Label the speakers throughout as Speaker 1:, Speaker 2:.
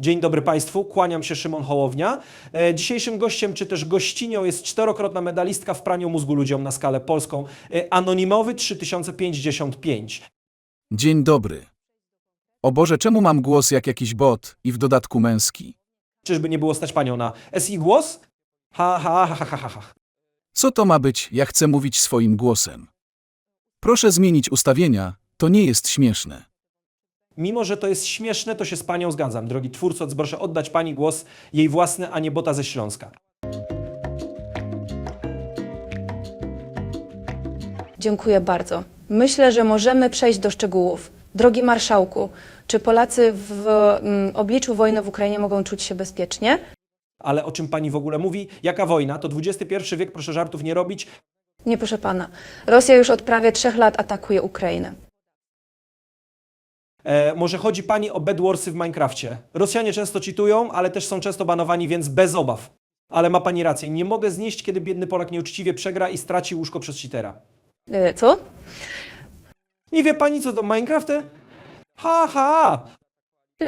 Speaker 1: Dzień dobry Państwu, kłaniam się Szymon Hołownia. E, Dzisiejszym gościem, czy też gościnią jest czterokrotna medalistka w praniu mózgu ludziom na skalę polską, e, anonimowy 3055.
Speaker 2: Dzień dobry. O Boże, czemu mam głos jak jakiś bot i w dodatku męski?
Speaker 1: Czyżby nie było stać Panią na SI głos? Ha, ha, ha, ha, ha, ha.
Speaker 2: Co to ma być, ja chcę mówić swoim głosem? Proszę zmienić ustawienia, to nie jest śmieszne.
Speaker 1: Mimo, że to jest śmieszne, to się z Panią zgadzam. Drogi twórco, proszę oddać Pani głos jej własny, a nie bota ze Śląska.
Speaker 3: Dziękuję bardzo. Myślę, że możemy przejść do szczegółów. Drogi marszałku, czy Polacy w mm, obliczu wojny w Ukrainie mogą czuć się bezpiecznie?
Speaker 1: Ale o czym Pani w ogóle mówi? Jaka wojna? To XXI wiek, proszę żartów nie robić.
Speaker 3: Nie, proszę pana. Rosja już od prawie trzech lat atakuje Ukrainę.
Speaker 1: E, może chodzi Pani o bedwarsy w Minecrafcie. Rosjanie często czytują, ale też są często banowani, więc bez obaw. Ale ma Pani rację, nie mogę znieść, kiedy biedny Polak nieuczciwie przegra i straci łóżko przez cheatera.
Speaker 3: E, Co?
Speaker 1: Nie wie Pani, co to Minecrafty? Ha, ha!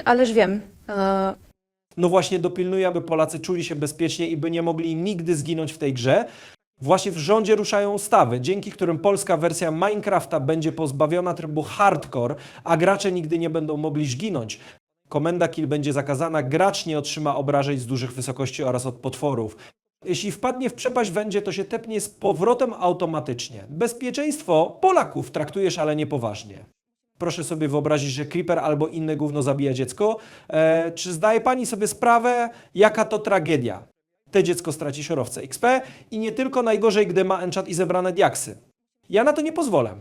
Speaker 3: Ależ wiem. E,
Speaker 1: No właśnie dopilnuję, aby Polacy czuli się bezpiecznie i by nie mogli nigdy zginąć w tej grze. Właśnie w rządzie ruszają ustawy, dzięki którym polska wersja Minecrafta będzie pozbawiona trybu hardcore, a gracze nigdy nie będą mogli zginąć. Komenda kill będzie zakazana, gracz nie otrzyma obrażeń z dużych wysokości oraz od potworów. Jeśli wpadnie w przepaść wędzie, to się tepnie z powrotem automatycznie. Bezpieczeństwo Polaków traktujesz ale niepoważnie. Proszę sobie wyobrazić, że creeper albo inne gówno zabija dziecko. E, czy zdaje Pani sobie sprawę, jaka to tragedia? Te dziecko straci szorowce XP i nie tylko najgorzej, gdy ma enchant i zebrane diaksy. Ja na to nie pozwolę.